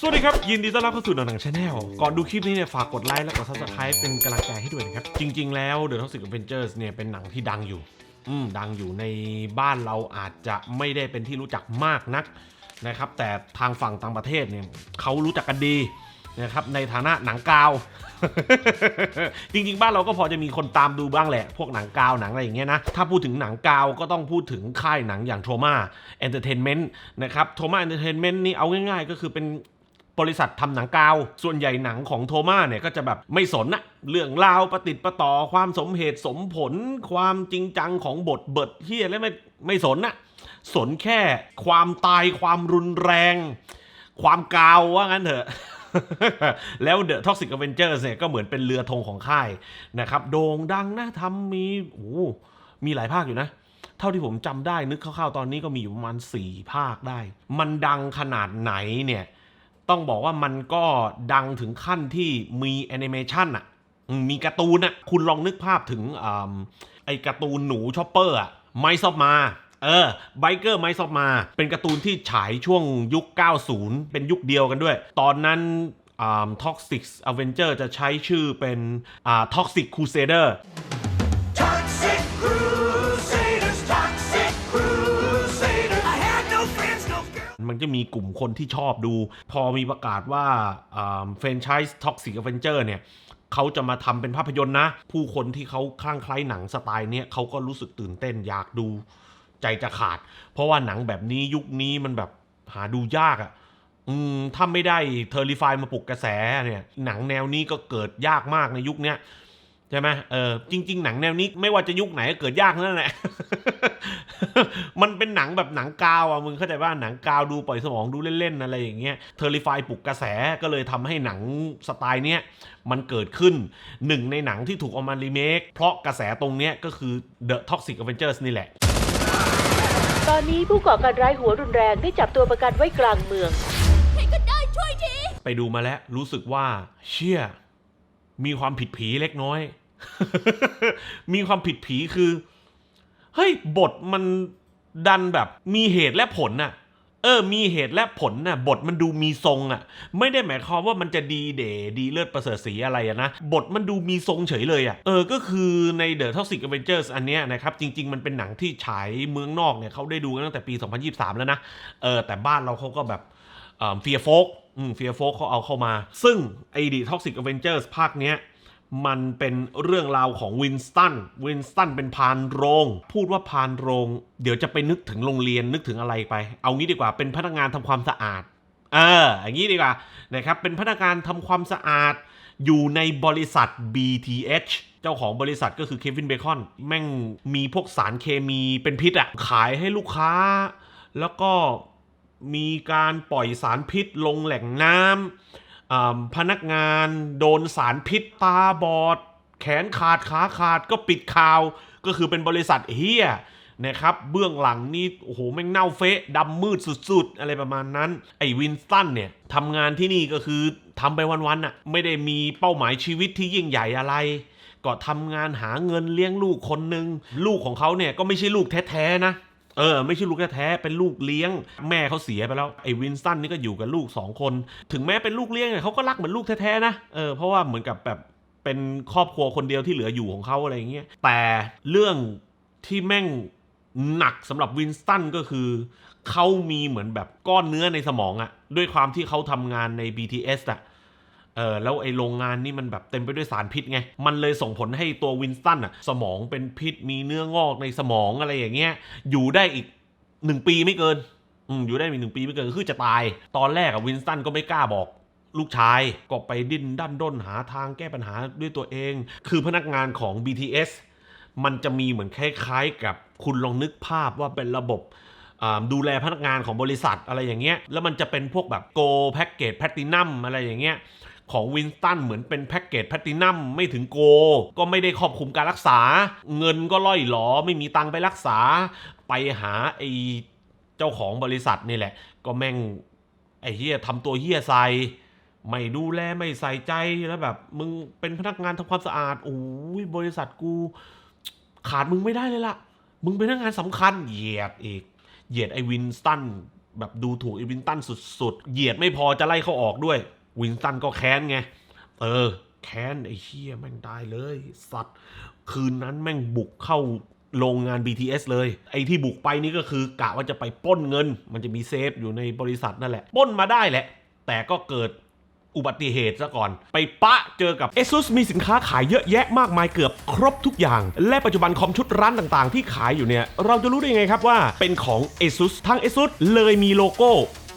สวัสดีครับ ยินดีต้อนรับเข้าสู่หนังชาแนลก่อนดูคลิปนี้เนี่ยฝากกดไลค์และกด subscribe เป็นกำลังใจให้ด้วยนะครับ จริง ๆ แล้ว The Toxic Avengers เนี่ยเป็นหนังที่ดังอยู่ อืมดังอยู่ในบ้านเราอาจจะไม่ได้เป็นที่รู้จักมากนักนะครับ แต่ทางฝั่งต่างประเทศเนี่ยเขารู้จักกันดีนะครับในฐานะหนังกาว จริง ๆ บ้านเราก็พอจะมีคนตามดูบ้างแหละ พวกหนังกาวหนังอะไรอย่างเงี้ยนะ ถ้าพูดถึงหนังกาวก็ต้องพูดถึงค่ายหนังอย่าง Troma Entertainment นะครับ Troma Entertainment นี่เอาง่าย ๆ ก็คือเป็น บริษัททำหนังกาว ส่วนใหญ่หนังของโทม่าเนี่ยก็จะแบบไม่สนนะเรื่องราวประติดประต่อความสมเหตุสมผล ความจริงจังของบทเบิดที่อะไรไม่ไม่สนนะสนแค่ความตายความรุนแรง ความกาวว่างั้นเถอะแล้ว The Toxic Avengers เนี่ยก็เหมือนเป็นเรือธงของค่ายนะครับ โด่งดังนะทำมีโอ้มีหลายภาคอยู่นะ เท่าที่ผมจำได้นึกคร่าวๆตอนนี้ก็มีอยู่ประมาณ 4 ภาคได้ มันดังขนาดไหนเนี่ย ต้องบอกว่ามันก็ดังถึงขั้นที่มีแอนิเมชันอะมีการ์ตูนอะคุณลองนึกภาพถึงอ่าไอการ์ตูนหนูชอปเปอร์อะไมซอบมาเออไบเกอร์ไมซอบมาเป็นการ์ตูนที่ฉายช่วงยุค 90 เป็นยุคเดียวกันด้วย ตอนนั้นท็อ่า Toxic Avenger จะใช้ชื่อเป็นอ่า Toxic Crusader มันจะมีกลุ่มคนที่ชอบดู พอมีประกาศว่าแฟรนไชส์ Toxic Avenger เนี่ยเขาจะมาทำเป็นภาพยนตร์นะ ผู้คนที่เขาคลั่งไคล้หนังสไตล์เนี้ยเขาก็รู้สึกตื่นเต้นอยากดูใจจะขาด เพราะว่าหนังแบบนี้ยุคนี้มันแบบหาดูยากอะ่ะอืมถ้าไม่ได้เทอร์ริฟายมาปลุกกระแสเนี่ย หนังแนวนี้ก็เกิดยากมากในยุคเนี้ย ใช่ไหมเออจริง ๆ หนังแนวนี้ไม่ว่าจะยุคไหนก็เกิดยากนั่นแหละ มันเป็นหนังแบบหนังกาวอะมึงเข้าใจว่าหนังกาวดูปล่อยสมองดูเล่นๆอะไรอย่างเงี้ยเทอร์ริฟายปลุกกระแสก็เลยทำให้หนังสไตล์เนี้ยมันเกิดขึ้นหนึ่งในหนังที่ถูกเอามารีเมคเพราะกระแสตรงเนี้ยก็คือ The Toxic Avengers นี่แหละ ตอนนี้ผู้ก่อการร้ายหัวรุนแรงได้จับตัวประกันไว้กลางเมืองใครก็ได้ช่วยทีไปดูมาแล้วรู้สึกว่าเชี่ย มีความผิดผีเล็กน้อย มีความผิดผีคือ เฮ้ย บทมันดันแบบมีเหตุและผลน่ะ เออ มีเหตุและผลน่ะ บทมันดูมีทรงอะ ไม่ได้หมายความว่ามันจะดีเดดีเลิศประเสริฐสีอะไรอะนะ บทมันดูมีทรงเฉยเลยอะ เออ ก็คือใน The Toxic Avengers อันเนี้ยนะครับ จริง ๆ มันเป็นหนังที่ฉายเมืองนอกเนี่ยเขาได้ดูกันตั้งแต่ปี 2023 แล้วนะ เออ แต่บ้านเราเขาก็แบบ เฟียโฟกเฟียโฟกเขาเอาเข้ามา ซึ่งไอดีท็อกซิกอเวนเจอร์สภาคเนี้ยมันเป็นเรื่องราวของวินสตัน วินสตันเป็นพานโรง พูดว่าพานโรง เดี๋ยวจะไปนึกถึงโรงเรียนนึกถึงอะไรไป เอางี้ดีกว่าเป็นพนักงานทำความสะอาด เออ อย่างนี้ดีกว่านะครับเป็นพนักงานทำความสะอาด อยู่ในบริษัท BTH เจ้าของบริษัทก็คือเควินเบคอน แม่งมีพวกสารเคมีเป็นพิษอะขายให้ลูกค้า แล้วก็ มีการปล่อยสารพิษลงแหล่งน้ำพนักงานโดนสารพิษตาบอด แขนขาดขาขาดก็ปิดข่าว ก็คือเป็นบริษัทเฮียนะครับ เบื้องหลังนี่โอ้โหแม่งเน่าเฟะดำมืดสุด ๆ อะไรประมาณนั้น ไอ้วินสตันเนี่ยทำงานที่นี่ก็คือทำไปวันๆอะไม่ได้มีเป้าหมายชีวิตที่ยิ่งใหญ่อะไร ก็ทำงานหาเงินเลี้ยงลูกคนหนึ่งลูกของเขาเนี่ยก็ไม่ใช่ลูกแท้ ๆ นะ เออไม่ใช่ลูกแท้ๆเป็นลูกเลี้ยง แม่เขาเสียไปแล้วไอ้วินสตันนี่ก็อยู่กับลูกสองคน ถึงแม้เป็นลูกเลี้ยงเนี่ยเขาก็รักเหมือนลูกแท้ๆนะเออเพราะว่าเหมือนกับแบบเป็นครอบครัวคนเดียวที่เหลืออยู่ของเขาอะไรอย่างเงี้ยแต่เรื่องที่แม่งหนักสำหรับวินสตันก็คือเขามีเหมือนแบบก้อนเนื้อในสมองอะด้วยความที่เขาทำงานใน BTS อะ เออแล้วไอ้โรงงานนี่มันแบบเต็มไปด้วยสารพิษไง มันเลยส่งผลให้ตัววินสตันอะสมองเป็นพิษมีเนื้องอกในสมองอะไรอย่างเงี้ยอยู่ได้อีกหนึ่งปีไม่เกินอืมอยู่ได้อีกหนึ่งปีไม่เกินคือจะตาย ตอนแรกอะวินสตันก็ไม่กล้าบอกลูกชายก็ไปดิ้นดันด้นหาทางแก้ปัญหาด้วยตัวเอง คือพนักงานของ BTS มันจะมีเหมือนคล้ายๆ กับคุณลองนึกภาพว่าเป็นระบบอ่าดูแลพนักงานของบริษัทอะไรอย่างเงี้ย แล้วมันจะเป็นพวกแบบโกแพ็กเกจแพลตินัมอะไรอย่างเงี้ย ของวินสตันเหมือนเป็นแพ็กเกจแพตินัมไม่ถึงโก ก็ไม่ได้ครอบคลุมการรักษา เงินก็ล่อยหลอไม่มีตังไปรักษา ไปหาไอ้เจ้าของบริษัทนี่แหละ ก็แม่งไอ้เฮียทำตัวเฮียใส่ไม่ดูแลไม่ใส่ใจแล้วแบบ มึงเป็นพนักงานทำความสะอาดโอ้ยบริษัทกู ขาดมึงไม่ได้เลยล่ะ มึงเป็นพนักงานสำคัญเหยียดอีกเหยียดไอ้วินสตันแบบดูถูกไอ้วินตันสุดๆเหยียดไม่พอจะไล่เขาออกด้วย วินตันก็แค้นไง เออ แค้นไอ้เชี่ยแม่งได้เลย สัตว์ คืนนั้นแม่งบุกเข้าโรงงาน BTS เลย ไอ้ที่บุกไปนี่ก็คือกะว่าจะไปป้นเงิน มันจะมีเซฟอยู่ในบริษัทนั่นแหละป้นมาได้แหละ แต่ก็เกิดอุบัติเหตุซะก่อน ไปปะเจอกับ ASUS มีสินค้าขายเยอะแยะมากมายเกือบครบทุกอย่าง และปัจจุบันคอมชุดร้านต่างๆ ที่ขายอยู่เนี่ย เราจะรู้ได้ยังไงครับว่าเป็นของ ASUS ทาง ASUS เลยมีโลโก้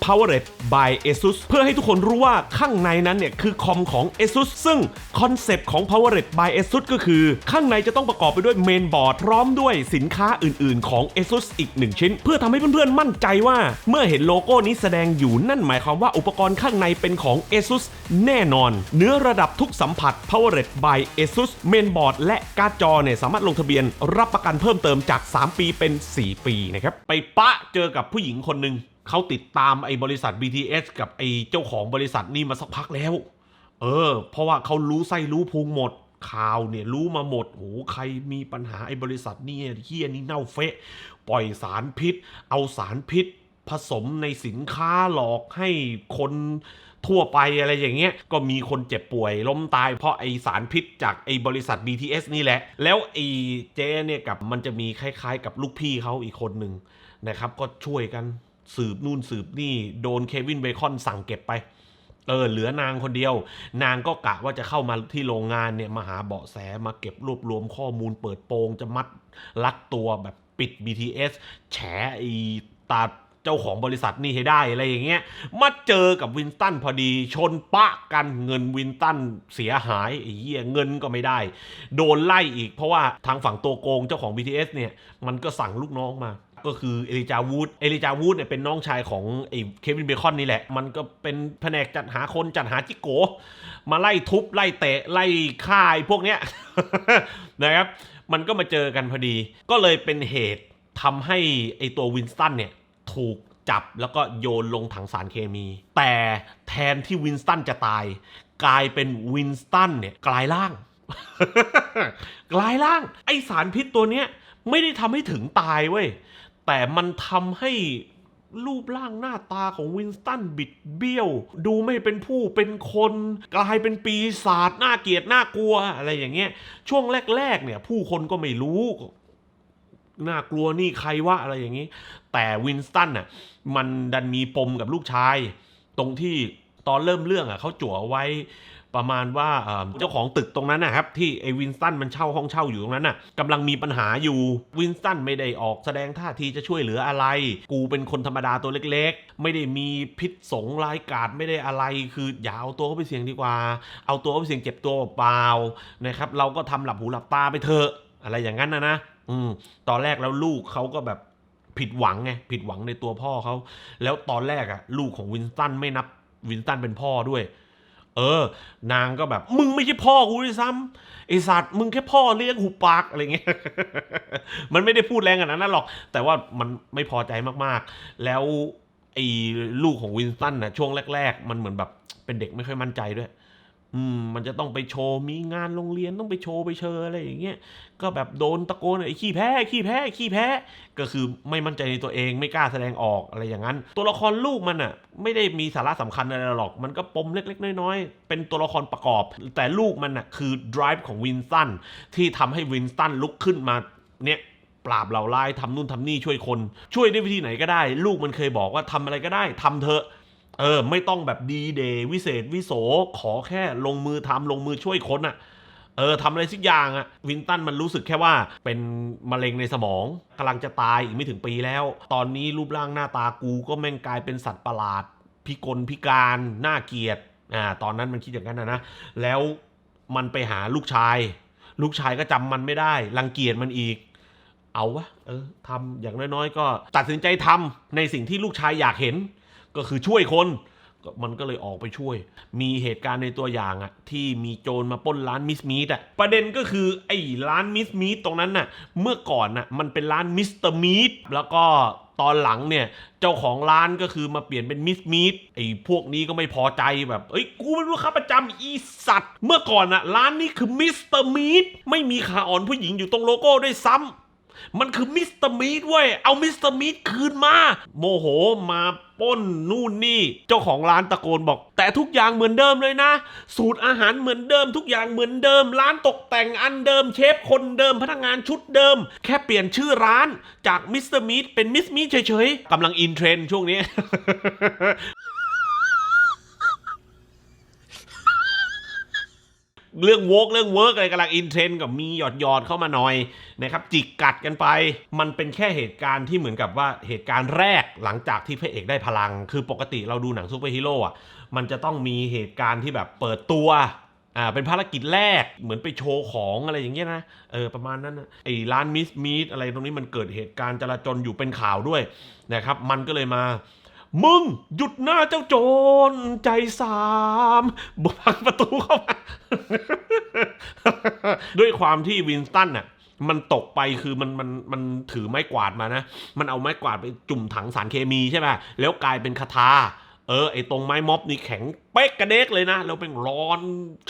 Powered by ASUS เพื่อให้ทุกคนรู้ว่าข้างในนั้นเนี่ยคือคอมของ ASUS ซึ่งคอนเซปต์ของ Powered by ASUS ก็คือ ข้างในจะต้องประกอบไปด้วยเมนบอร์ดพร้อมด้วยสินค้าอื่นๆ ของ ASUS อีกหนึ่งชิ้น เพื่อทำให้เพื่อนๆ มั่นใจว่า เมื่อเห็นโลโก้นี้แสดงอยู่นั่นหมายความว่าอุปกรณ์ข้างในเป็นของ ASUS แน่นอน เนื้อระดับทุกสัมผัส Powered by ASUS เมนบอร์ดและการ์ดจอเนี่ยสามารถลงทะเบียนรับประกันเพิ่มเติมจาก 3 ปีเป็น 4 ปีนะครับไปปะเจอกับผู้หญิงคนหนึ่ง เขาติดตามไอ้บริษัท BTS กับไอ้เจ้าของบริษัทนี่มาสักพักแล้ว เออ เพราะว่าเขารู้ไส้รู้พุงหมดข่าวเนี่ยรู้มาหมดโอ้ใครมีปัญหาไอ้บริษัทนี่เฮียนี่เน่าเฟะ ปล่อยสารพิษ เอาสารพิษ ผสมในสินค้าหลอกให้คนทั่วไปอะไรอย่างเงี้ย ก็มีคนเจ็บป่วยล้มตายเพราะไอสารพิษจากไอบริษัท BTS นี่แหละ แล้วไอเจเนี่ยกับมันจะมีคล้ายๆ กับลูกพี่เขาอีกคนหนึ่งนะครับ ก็ช่วยกัน สืบนู่นสืบนี่โดนเควินเบคอนสั่งเก็บไป เออเหลือนางคนเดียว นางก็กะว่าจะเข้ามาที่โรงงานเนี่ยมาหาเบาะแสมาเก็บรวบรวมข้อมูลเปิดโปงจะมัดลักตัวแบบปิด BTS แฉไอตาเจ้าของบริษัทนี่ให้ได้อะไรอย่างเงี้ย มาเจอกับวินตันพอดีชนปะกันเงินวินตันเสียหายไอ้เหี้ยเงินก็ไม่ได้ โดนไล่อีกเพราะว่าทางฝั่งตัวโกงเจ้าของ BTS เนี่ยมันก็สั่งลูกน้องมา ก็คือเอลิจาวูดเอลิจาวูดเนี่ยเป็นน้องชายของไอ้เควินเบคอนนี่แหละ มันก็เป็นแผนกจัดหาคนจัดหาจิโก มาไล่ทุบ ไล่เตะ ไล่ฆ่าไอ้พวกเนี้ยนะครับ มันก็มาเจอกันพอดี ก็เลยเป็นเหตุทำให้ไอ้ตัววินสตันเนี่ยถูกจับแล้วก็โยนลงถังสารเคมี แต่แทนที่วินสตันจะตาย กลายเป็นวินสตันเนี่ยกลายร่าง กลายร่าง ไอสารพิษตัวเนี้ยไม่ได้ทำให้ถึงตายเว้ย แต่มันทำให้รูปร่างหน้าตาของวินสตันบิดเบี้ยว ดูไม่เป็นผู้เป็นคน กลายเป็นปีศาจน่าเกลียดน่ากลัวอะไรอย่างเงี้ย ช่วงแรก ๆ เนี่ย ผู้คนก็ไม่รู้น่ากลัวนี่ใครวะอะไรอย่างนี้ แต่วินสตันน่ะมันดันมีปมกับลูกชาย ตรงที่ตอนเริ่มเรื่องอะเขาจั่วไว้ ประมาณว่าเจ้าของตึกตรงนั้นนะครับที่ไอ้วินสตันมันเช่าห้องเช่าอยู่ตรงนั้นน่ะกำลังมีปัญหาอยู่วินสตันไม่ได้ออกแสดงท่าทีจะช่วยเหลืออะไร กูเป็นคนธรรมดาตัวเล็ก ๆ ไม่ได้มีพิษสงร้ายกาจไม่ได้อะไร คืออย่าเอาตัวเขาไปเสี่ยงดีกว่า เอาตัวเขาไปเสี่ยงเจ็บตัวเปล่านะครับเราก็ทำหลับหูหลับตาไปเถอะอะไรอย่างนั้นนะนะอืมตอนแรกแล้วลูกเขาก็แบบผิดหวังไงผิดหวังในตัวพ่อเขาแล้วตอนแรกอะลูกของวินสตันไม่นับวินสตันเป็นพ่อด้วย เออ นางก็แบบ มึงไม่ใช่พ่อกูด้วยซ้ำไอสัตว์มึงแค่พ่อเลี้ยงหูปากอะไรเงี้ย มันไม่ได้พูดแรงขนาดนั้นหรอก แต่ว่ามันไม่พอใจมากๆ แล้วไอ้ลูกของวินสตันนะช่วงแรก ๆ มันเหมือนแบบเป็นเด็กไม่ค่อยมั่นใจด้วย อืมมันจะต้องไปโชว์มีงานโรงเรียนต้องไปโชว์ไปเชออะไรอย่างเงี้ยก็แบบโดนตะโกนไอ้ขี้แพ้ขี้แพ้ขี้แพ้ก็คือไม่มั่นใจในตัวเองไม่กล้าแสดงออกอะไรอย่างนั้น ตัวละครลูกมันอะ ไม่ได้มีสาระสำคัญอะไรหรอก มันก็ปมเล็กๆ น้อยๆ เป็นตัวละครประกอบ แต่ลูกมันอะคือ drive ของวินสตันที่ทำให้วินสตันลุกขึ้นมาเนี่ยปราบเหล่าร้ายทำนู่นทำนี่ช่วยคน ช่วยด้วยวิธีไหนก็ได้ ลูกมันเคยบอกว่าทำอะไรก็ได้ทำเถอะ เออ ไม่ต้องแบบดีเดย์วิเศษวิโสขอแค่ลงมือทำลงมือช่วยคนอะ่ะเออทำอะไรสักอย่างอะ่ะวินตันมันรู้สึกแค่ว่าเป็นมะเร็งในสมองกำลังจะตายอีกไม่ถึงปีแล้ว ตอนนี้รูปร่างหน้าตากูก็แม่งกลายเป็นสัตว์ประหลาด พิกลพิการน่าเกียดอ่าตอนนั้นมันคิดอย่างนั้นนะนะแล้วมันไปหาลูกชาย ลูกชายก็จำมันไม่ได้รังเกียจมันอีก เอาวะเออทำอย่างน้อยๆ ก็ตัดสินใจทำในสิ่งที่ลูกชายอยากเห็น ก็คือช่วยคนมันก็เลยออกไปช่วย มีเหตุการณ์ในตัวอย่างอะที่มีโจรมาป้นร้านมิสมีดอะประเด็นก็คือไอ้ร้านมิสมีดตรงนั้นน่ะ เมื่อก่อนน่ะมันเป็นร้านมิสเตอร์มีดแล้วก็ตอนหลังเนี่ย เจ้าของร้านก็คือมาเปลี่ยนเป็นมิสมีดไอ้พวกนี้ก็ไม่พอใจแบบเอ้ยกูเป็นลูกค้าประจำอีสัตว์ เมื่อก่อนน่ะร้านนี้คือมิสเตอร์มีดไม่มีขาอ่อนผู้หญิงอยู่ตรงโลโก้ด้วยซ้ำมันคือมิสเตอร์มีดเว้ยเอามิสเตอร์มีดคืนมา โมโหมา ป้นนู่นนี่ เจ้าของร้านตะโกนบอก แต่ทุกอย่างเหมือนเดิมเลยนะ สูตรอาหารเหมือนเดิม ทุกอย่างเหมือนเดิม ร้านตกแต่งอันเดิม เชฟคนเดิมพนักงานชุดเดิม แค่เปลี่ยนชื่อร้านจากมิสเตอร์มีเป็นมิสมีเฉยๆกำลังอินเทรนด์ช่วงนี้ เรื่องโวกเรื่องเวิร์กอะไรกำลังอินเทรนกับมีหยอดหยอดเข้ามาหน่อยนะครับจิกกัดกันไป มันเป็นแค่เหตุการณ์ที่เหมือนกับว่าเหตุการณ์แรกหลังจากที่พระเอกได้พลัง คือปกติเราดูหนังซูเปอร์ฮีโร่อะมันจะต้องมีเหตุการณ์ที่แบบเปิดตัวอ่าเป็นภารกิจแรกเหมือนไปโชว์ของอะไรอย่างเงี้ยนะเออประมาณนั้นนะไอ้ร้านมิสมีดอะไรตรงนี้มันเกิดเหตุการณ์จราจรอยู่เป็นข่าวด้วยนะครับมันก็เลยมา มึงหยุดหน้าเจ้าโจรใจสามบุพังประตูเข้ามา ด้วยความที่วินสตันน่ะมันตกไปคือมันมันมันถือไม้กวาดมานะ มันเอาไม้กวาดไปจุ่มถังสารเคมีใช่ไหมแล้วกลายเป็นคาถาเออไอตรงไม้ม็อบนี่แข็งเป๊กกระเดกเลยนะ แล้วเป็นร้อน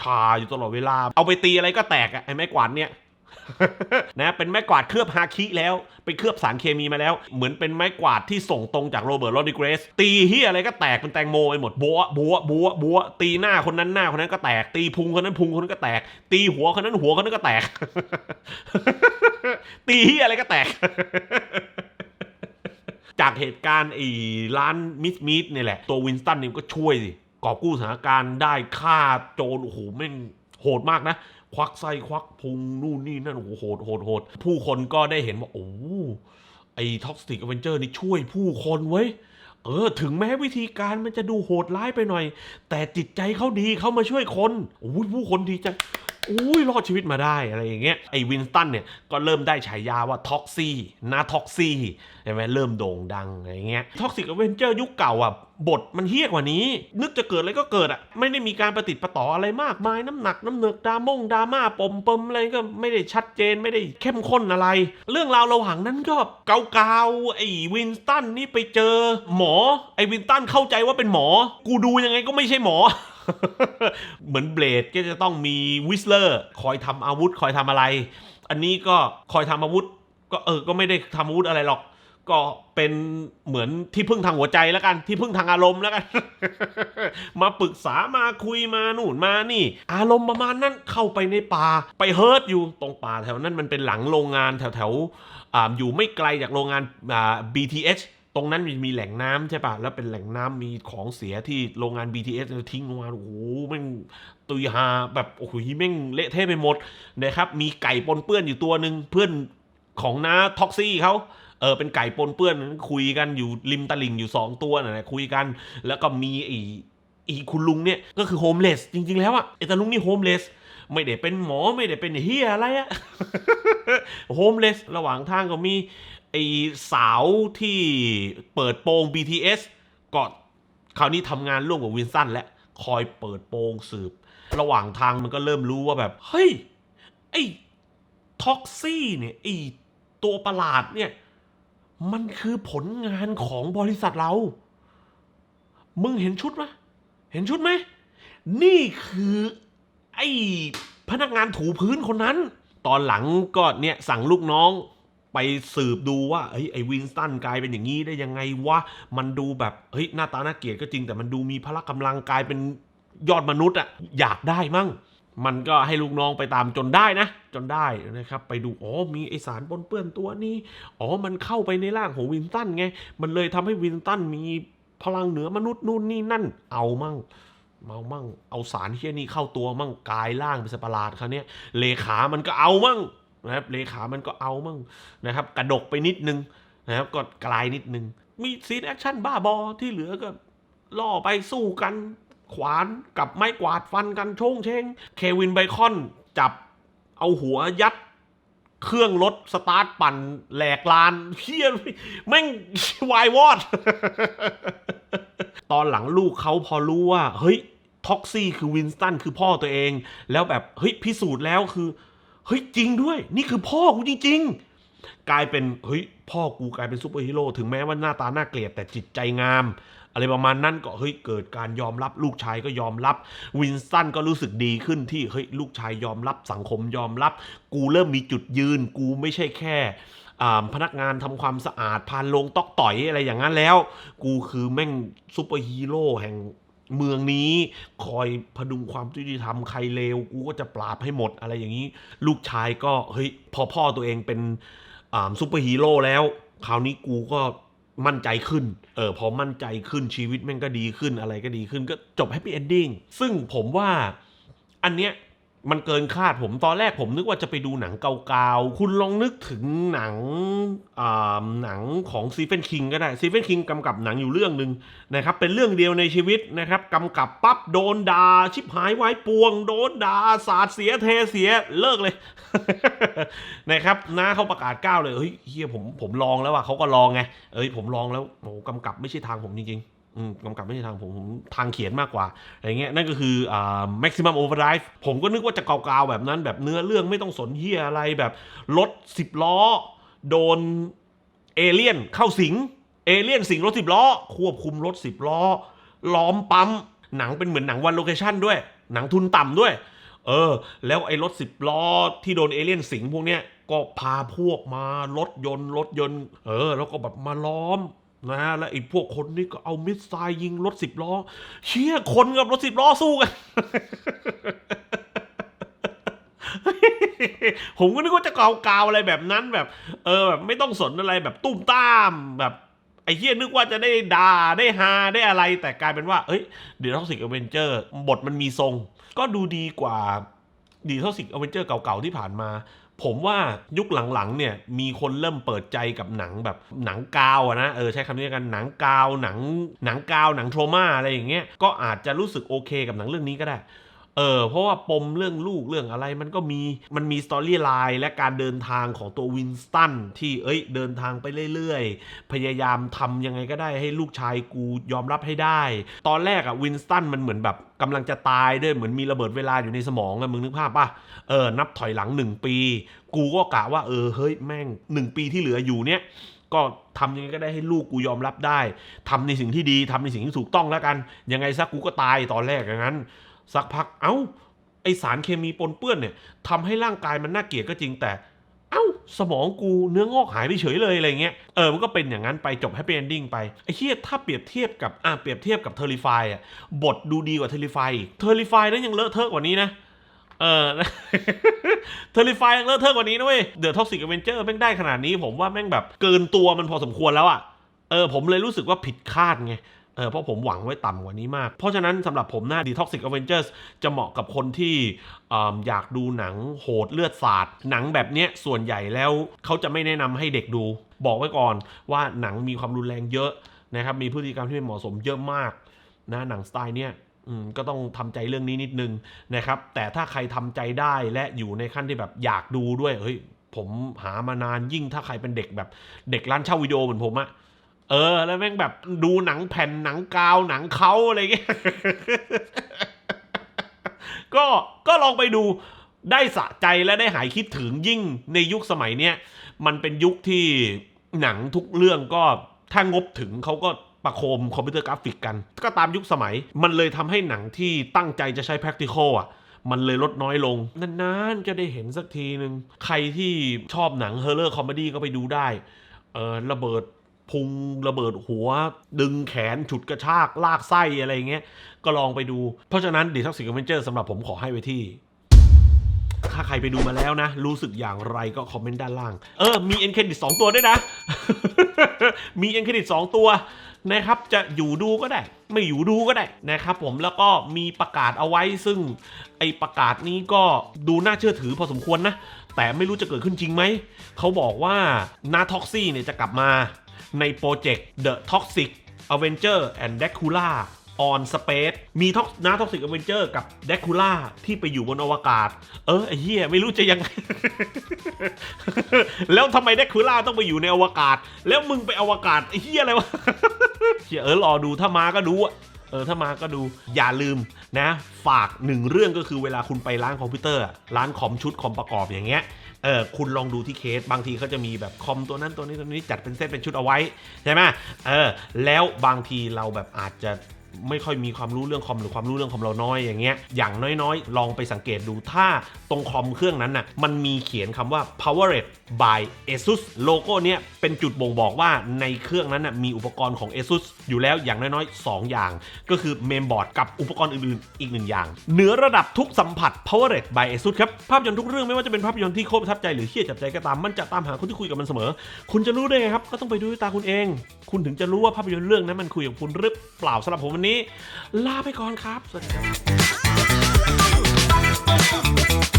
ชาอยู่ตลอดเวลา เอาไปตีอะไรก็แตกอะไอไม้กวาดเนี่ย นะเป็นไม้กวาดเคลือบฮาคิแล้วไปเคลือบสารเคมีมาแล้ว เหมือนเป็นไม้กวาดที่ส่งตรงจากโรเบิร์ตโรดิเกรส ตีเฮียอะไรก็แตกเป็นแตงโมไปหมดบัวบัวบัวบัวตีหน้าคนนั้นหน้าคนนั้นก็แตก ตีพุงคนนั้นพุงคนนั้นก็แตก ตีหัวคนนั้นหัวคนนั้นก็แตก ตีเฮียอะไรก็แตกจากเหตุการณ์ไอ้ร้านมิสมีดเนี่ยแหละ ตัววินสตันนี่ก็ช่วยสิกอบกู้สถานการณ์ได้ฆ่าโจรโอ้โหแม่งโหดมากนะ ควักไส้ควักพุงนู่นนี่นั่นโอ้โหโหดโหดโหดผู้คนก็ได้เห็นว่าโอ้ไอ้ท็อกซิกอเวนเจอร์นี่ช่วยผู้คนเว้ยเออ ถึงแม้วิธีการมันจะดูโหดร้ายไปหน่อย แต่จิตใจเขาดีเขามาช่วยคนโอ้ยผู้คนดีจัง อุ้ยรอดชีวิตมาได้อะไรอย่างเงี้ยไอ้วินสตันเนี่ยก็เริ่มได้ฉายาว่าท็อกซี่นาท็อกซี่ใช่ไหมเริ่มโด่งดังอะไรเงี้ยท็อกซิกอเวนเจอร์ยุคเก่าอะบทมันเฮี้ยกว่านี้ นึกจะเกิดอะไรก็เกิดอะไม่ได้มีการประติดประต่ออะไรมากมายน้ำหนักน้ำเนือกดามงดราม่าปมปมอะไรก็ไม่ได้ชัดเจนไม่ได้เข้มข้นอะไร เรื่องราวระหว่างนั้นก็เกาๆไอ้วินสตันนี่ไปเจอหมอไอ้วินสตันเข้าใจว่าเป็นหมอ กูดูยังไงก็ไม่ใช่หมอ เหมือนเบลดก็จะต้องมีวิสเลอร์คอยทำอาวุธคอยทำอะไร อันนี้ก็คอยทำอาวุธ ก็เออก็ไม่ได้ทำอาวุธอะไรหรอก ก็เป็นเหมือนที่พึ่งทางหัวใจแล้วกันที่พึ่งทางอารมณ์แล้วกัน มาปรึกษามาคุยมานู่นมานี่ อารมณ์ประมาณนั้นเข้าไปในป่าไปเฮิร์ตอยู่ตรงป่าแถวนั้นมันเป็นหลังโรงงานแถวแถวออยู่ไม่ไกลจากโรงงานา BTS ต รงนั้นมีมีแหล่งน้ำใช่ปะแล้วเป็นแหล่งน้ำมีของเสียที่โรงงาน BTS ทิ้งลงมาโอ้โหแม่งตุยหาแบบโอ้โหแม่งเละเทะไปหมดนะครับ มีไก่ปนเปื้อนอยู่ตัวหนึ่งเพื่อนของน้าท็อกซี่เขาเออเป็นไก่ปนเปื้อนคุยกันอยู่ริมตลิ่งอยู่สองตัวน่ะนะคุยกัน แล้วก็มีไอ้อีคุณลุงเนี่ยก็คือโฮมเลสจริง ๆ แล้วอะไอ้ตาลุงนี่โฮมเลสไม่ได้เป็นหมอไม่ได้เป็นเฮียอะไรอะโฮมเลสระหว่างทางก็มี ไอ้สาวที่เปิดโปง BTS ก็คราวนี้ทำงานร่วมกับวินสันและคอยเปิดโปงสืบ ระหว่างทางมันก็เริ่มรู้ว่าแบบ เฮ้ย ไอ้ท็อกซี่เนี่ยไอ้ตัวประหลาดเนี่ย มันคือผลงานของบริษัทเรา มึงเห็นชุดไหมเห็นชุดไหม นี่คือไอ้พนักงานถูพื้นคนนั้น ตอนหลังก็เนี่ยสั่งลูกน้อง ไปสืบดูว่าเฮ้ยไอ้วินสตันกลายเป็นอย่างนี้ได้ยังไงวะมันดูแบบเฮ้ยหน้าตาน่าเกลียดก็จริงแต่มันดูมีพละกำลังกลายเป็นยอดมนุษย์อะอยากได้มั่ง มันก็ให้ลูกน้องไปตามจนได้นะ จนได้นะครับ ไปดูอ๋อมีไอสารปนเปื้อนตัวนี้อ๋อมันเข้าไปในร่างของวินสตันไง มันเลยทำให้วินสตันมีพลังเหนือมนุษย์นู่นนี่นั่น เอามั่งเมามั่ง เอาสารเฮียนี่เข้าตัวมั่งกลายร่างเป็นสัตว์ปราดคราเนี้ยเลขามันก็เอามั่ง นะครับเลขามันก็เอามั่งนะครับ กระดกไปนิดนึงนะครับก็กลายนิดนึง มีซีนแอคชั่นบ้าบอที่เหลือก็ล่อไปสู้กัน ขวานกับไม้กวาดฟันกันโชงเชงเควินไบคอนจับเอาหัวยัดเครื่องรถสตาร์ทปั่นแหลกลานเฮียนแม่งวายวอด ตอนหลังลูกเขาพอรู้ว่า เฮ้ย ท็อกซี่คือวินสตันคือพ่อตัวเอง แล้วแบบ เฮ้ย พิสูจน์แล้วคือ เฮ้ยจริงด้วย นี่คือพ่อกูจริงๆ กลายเป็นเฮ้ยพ่อกูกลายเป็นซูเปอร์ฮีโร่ถึงแม้ว่าหน้าตาน่าเกลียดแต่จิตใจงาม อะไรประมาณนั้นก็เฮ้ยเกิดการยอมรับลูกชายก็ยอมรับ วินสตันก็รู้สึกดีขึ้นที่เฮ้ยลูกชายยอมรับสังคมยอมรับ กูเริ่มมีจุดยืน กูไม่ใช่แค่อ่าพนักงานทำความสะอาดพานลงตอกต่อยอะไรอย่างนั้นแล้ว กูคือแม่งซูเปอร์ฮีโร่แห่ง เมืองนี้คอยพดุงความยุติธรรมใครเลวกูก็จะปราบให้หมดอะไรอย่างนี้ ลูกชายก็เฮ้ยพอพ่อตัวเองเป็นอ่าซูเปอร์ฮีโร่แล้ว คราวนี้กูก็มั่นใจขึ้น เออพอมั่นใจขึ้นชีวิตแม่งก็ดีขึ้นอะไรก็ดีขึ้นก็จบแฮปปี้เอนดิ้งซึ่งผมว่าอันเนี้ย มันเกินคาดผมตอนแรกผมนึกว่าจะไปดูหนังเก่าๆ คุณลองนึกถึงหนังหนังของซีเฟนคิงก็ได้ซีเฟนคิงกำกับหนังอยู่เรื่องหนึ่งนะครับ เป็นเรื่องเดียวในชีวิตนะครับกำกับปั๊บโดนด่าชิบหายไว้ปวง โดนด่าสาดเสียเทเสียเลิกเลยนะครับน้าเขาประกาศก้าวเลยเฮ้ยเฮียผมผมลองแล้วว่ะเขาก็ลองไงเอ้ยผมลองแล้วโอ้กำกับไม่ใช่ทางผมจริงๆ กำกับไม่ใช่ทางผมผมทางเขียนมากกว่าอะไรเงี้ยนั่นก็คืออ่า maximum overdrive ผมก็นึกว่าจะเกาๆแบบนั้น แบบเนื้อเรื่องไม่ต้องสนเฮียอะไรแบบรถสิบล้อ โดนเอเลี่ยนเข้าสิง เอเลี่ยนสิงรถสิบล้อ ควบคุมรถสิบล้อ ล้อมปั๊ม หนังเป็นเหมือนหนังวันโลเคชั่นด้วย หนังทุนต่ำด้วย เออ แล้วไอ้รถสิบล้อที่โดนเอเลี่ยนสิงพวกเนี้ยก็พาพวกมารถยนต์รถยนต์ เออ แล้วก็แบบมาล้อม นะฮะแล้วไอ้พวกคนนี้ก็เอามิสไซล์ยิงรถสิบล้อเชี่ยคนกับรถสิบล้อสู้กัน ผมก็นึกว่าจะกาวๆอะไรแบบนั้นแบบ เออแบบไม่ต้องสนอะไรแบบตุ้มตามแบบไอ้เฮียนึกว่าจะได้ด่าได้ฮาได้อะไร แต่กลายเป็นว่า เอ้ยเดี๋ยวท็อกซิกอเวนเจอร์บทมันมีทรง ก็ดูดีกว่าดีท็อกซิกอเวนเจอร์เก่าๆที่ผ่านมา ผมว่ายุคหลังๆเนี่ยมีคนเริ่มเปิดใจกับหนังแบบหนังกาวนะเออใช้คำนี้กันหนังกาวหนังหนังกาวหนังโทรมาอะไรอย่างเงี้ยก็อาจจะรู้สึกโอเคกับหนังเรื่องนี้ก็ได้ เออเพราะว่าปมเรื่องลูกเรื่องอะไรมันก็มีมันมีสตอรี่ไลน์และการเดินทางของตัววินสตันที่เอ้ยเดินทางไปเรื่อยๆ พยายามทำยังไงก็ได้ให้ลูกชายกูยอมรับให้ได้ ตอนแรกอะวินสตันมันเหมือนแบบกำลังจะตายด้วยเหมือนมีระเบิดเวลาอยู่ในสมองอะมึงนึกภาพป่ะเออนับถอยหลังหนึ่งปี กูก็กะว่าเออเฮ้ยแม่งหนึ่งปีที่เหลืออยู่เนี้ยก็ทำยังไงก็ได้ให้ลูกกูยอมรับได้ทำในสิ่งที่ดีทำในสิ่งที่ถูกต้องแล้วกัน ยังไงซะกูก็ตายตอนแรกอย่างนั้น สักพักเอ้า ไอสารเคมีปนเปื้อนเนี่ยทำให้ร่างกายมันน่าเกลียดก็จริงแต่ เอ้า สมองกูเนื้องอกหายไปเฉยเลยอะไรเงี้ย เออ มันก็เป็นอย่างนั้นไปจบแฮปปี้เอนดิ้งไป ไอ้เฮียถ้าเปรียบเทียบกับ อะเปรียบเทียบกับเทอร์ริฟายอะ บทดูดีกว่าเทอร์ริฟายอีกเทอร์ริฟายนั้นยังเลอะเทอะกว่านี้นะเออเทอร์ริฟายยังเลอะเทอะกว่านี้นะเว้ย เดอะท็อกซิกอเวนเจอร์แม่งได้ขนาดนี้ ผมว่าแม่งแบบเกินตัวมันพอสมควรแล้วอะ เออ ผมเลยรู้สึกว่าผิดคาดไง ออเพราะผมหวังไว้ต่ำกว่านี้มาก เพราะฉะนั้นสำหรับผมหน้า Detoxic Avengers จะเหมาะกับคนที่ออยากดูหนังโหดเลือดสาด หนังแบบเนี้ยส่วนใหญ่แล้วเขาจะไม่แนะนำให้เด็กดู บอกไว้ก่อนว่าหนังมีความรุนแรงเยอะนะครับ มีพฤติกรรมที่ไม่เหมาะสมเยอะมากนะหนังสไตล์เนี้ยก็ต้องทำใจเรื่องนี้นิดนึงนะครับ แต่ถ้าใครทำใจได้และอยู่ในขั้นที่แบบอยากดูด้วยเฮ้ยผมหามานานยิ่งถ้าใครเป็นเด็กแบบเด็กร้านเช่าวิดีโอเหมือนผมอะ เออ แล้วแม่งแบบดูหนังแผ่นหนังกาวหนังเขาอะไรเงี้ย ก็ก็ลองไปดูได้สะใจและได้หายคิดถึงยิ่งในยุคสมัยเนี้ย มันเป็นยุคที่หนังทุกเรื่องก็ถ้างบถึงเขาก็ประโคมคอมพิวเตอร์กราฟิกกัน ก็ตามยุคสมัย มันเลยทำให้หนังที่ตั้งใจจะใช้ practical อะมันเลยลดน้อยลง นานๆ จะได้เห็นสักทีหนึ่ง ใครที่ชอบหนังเฮอร์เรอร์คอมเมดี้ก็ไปดูได้ เออระเบิด พุงระเบิดหัว ดึงแขนฉุดกระชากลากไส้อะไรเงี้ย ก็ลองไปดู เพราะฉะนั้นดีท็อกซิกเวนเจอร์สำหรับผมขอให้ไว้ที่ ถ้าใครไปดูมาแล้วนะ รู้สึกอย่างไรก็คอมเมนต์ด้านล่าง เออ มีเอ็นเครดิตสองตัวด้วยนะ มีเอ็นเครดิตสองตัวนะครับ จะอยู่ดูก็ได้ ไม่อยู่ดูก็ได้นะครับผมแล้วก็มีประกาศเอาไว้ซึ่งไอประกาศนี้ก็ดูน่าเชื่อถือพอสมควรนะ แต่ไม่รู้จะเกิดขึ้นจริงไหม เขาบอกว่านาท็อกซี่เนี่ยจะกลับมา ในโปรเจกต์ The Toxic Avenger and Dracula on Space มีท็อกนาท็อกซิกอเวนเจอร์กับ Dracula ที่ไปอยู่บนอวกาศ เออไอ้เหี้ยไม่รู้จะยังไงแล้วทำไม Dracula ต้องไปอยู่ในอวกาศ แล้วมึงไปอวกาศไอ้เหี้ยอะไรวะเหี้ยเออรอดูถ้ามาก็ดูอะเออถ้ามาก็ดูอย่าลืมนะ ฝากหนึ่งเรื่องก็คือเวลาคุณไปร้านคอมพิวเตอร์ ร้านคอมชุดคอมประกอบอย่างเงี้ย เออคุณลองดูที่เคสบางทีเขาจะมีแบบคอมตัวนั้นตัวนี้ตัวนี้จัดเป็นเซตเป็นชุดเอาไว้ใช่ไหมเออแล้วบางทีเราแบบอาจจะ ไม่ค่อยมีความรู้เรื่องคอมหรือความรู้เรื่องคอมเราน้อยอย่างเงี้ยอย่างน้อยๆ ลองไปสังเกตดูถ้าตรงคอมเครื่องนั้นน่ะมันมีเขียนคำว่า powered by ASUS โลโก้เนี้ยเป็นจุดบ่งบอกว่าในเครื่องนั้นน่ะมีอุปกรณ์ของ ASUS อยู่แล้วอย่างน้อยๆ 2 อย่าง ก็คือเมมบอร์ดกับอุปกรณ์อื่นๆ อีกหนึ่งอย่าง เหนือระดับทุกสัมผัส powered by ASUS ครับ ภาพยนตร์ทุกเรื่องไม่ว่าจะเป็นภาพยนตร์ที่โคตรประทับใจหรือเชี่ยจับใจก็ตามมันจะตามหาคนที่คุยกับมันเสมอ คุณจะรู้ได้ไงครับก็ต้องไปดูด้วยตาคุณเอง คุณถึงจะรู้ว่าภาพยนตร์เรื่องนั้นมันคุยกับคุณหรือเปล่าสำหรับผมวันนี้ ลาไปก่อนครับ สวัสดีครับ